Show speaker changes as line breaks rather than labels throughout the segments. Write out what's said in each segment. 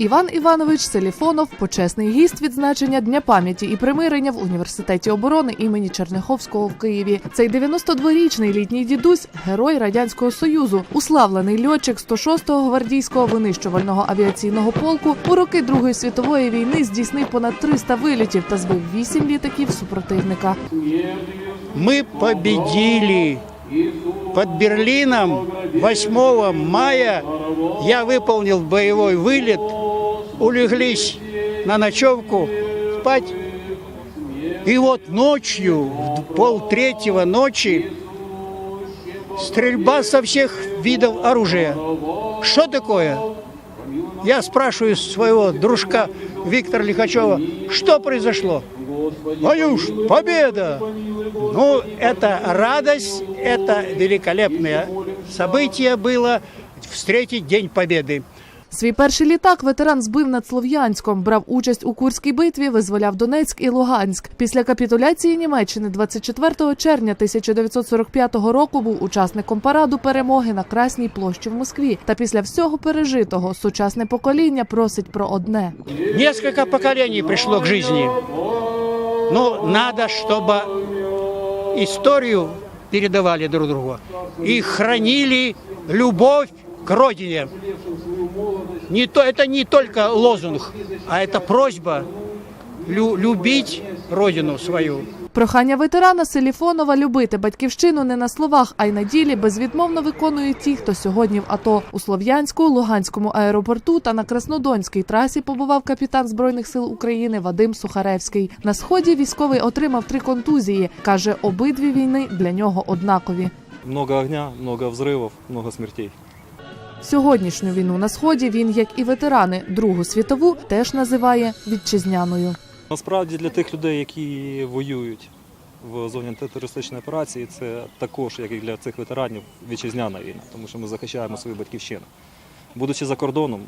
Іван Іванович Селіфонов, почесний гість відзначення Дня пам'яті і примирення в університеті оборони імені Черняховського в Києві. Цей 92-річний літній дідусь, герой радянського союзу, уславлений льотчик 106-го гвардійського винищувального авіаційного полку у роки Другої світової війни здійснив понад 300 вилітів та збив 8 літаків супротивника.
Мы победили. Под Берлином 8 мая я выполнил боевой вылет, улеглись на ночевку спать. И вот ночью, в полтретьего ночи, стрельба со всех видов оружия. Что такое? Я спрашиваю своего дружка Виктора Лихачева, что произошло? Ваюш, победа! Ну, это радость, это великолепное событие было встретить День Победы.
Свій перший літак ветеран збив над Слов'янськом, брав участь у Курській битві, визволяв Донецьк і Луганськ. Після капітуляції Німеччини 24 червня 1945 року був учасником параду перемоги на Красній площі в Москві. Та після всього пережитого сучасне покоління просить про одне:
Несколько поколений пришло к жизни. Но надо, чтобы историю передавали друг другу и хранили любовь к родине. Не то, это не только лозунг, а это просьба лю- любить родину свою.
Прохання ветерана Селіфонова любити батьківщину не на словах, а й на ділі безвідмовно виконують ті, хто сьогодні в АТО. У Слов'янську, Луганському аеропорту та на Краснодонській трасі побував капітан збройних сил України Вадим Сухаревський. На сході військовий отримав три контузії. каже, обидві війни для нього однакові.
Много огня, много взрывов, много смертей.
Сьогоднішню війну на сході він, як і ветерани Другу світову, теж називає вітчизняною.
Насправді для тих людей, які воюють в зоні антитерористичної операції, це також, як і для цих ветеранів, вітчизняна війна, тому що ми захищаємо свою батьківщину. Будучи за кордоном,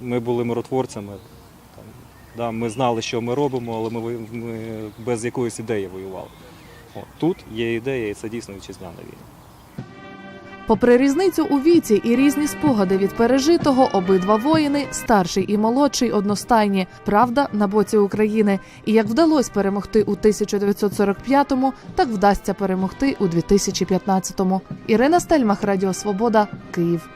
ми були миротворцями. Да, ми знали, що ми робимо, але ми, ми без якоїсь ідеї воювали. От, тут є ідея, і це дійсно вітчизняна війна.
Попри різницю у віці і різні спогади від пережитого, обидва воїни, старший і молодший, одностайні. Правда на боці України. І як вдалося перемогти у 1945-му, так вдасться перемогти у 2015-му. Ірина Стельмах, Радіо Свобода, Київ.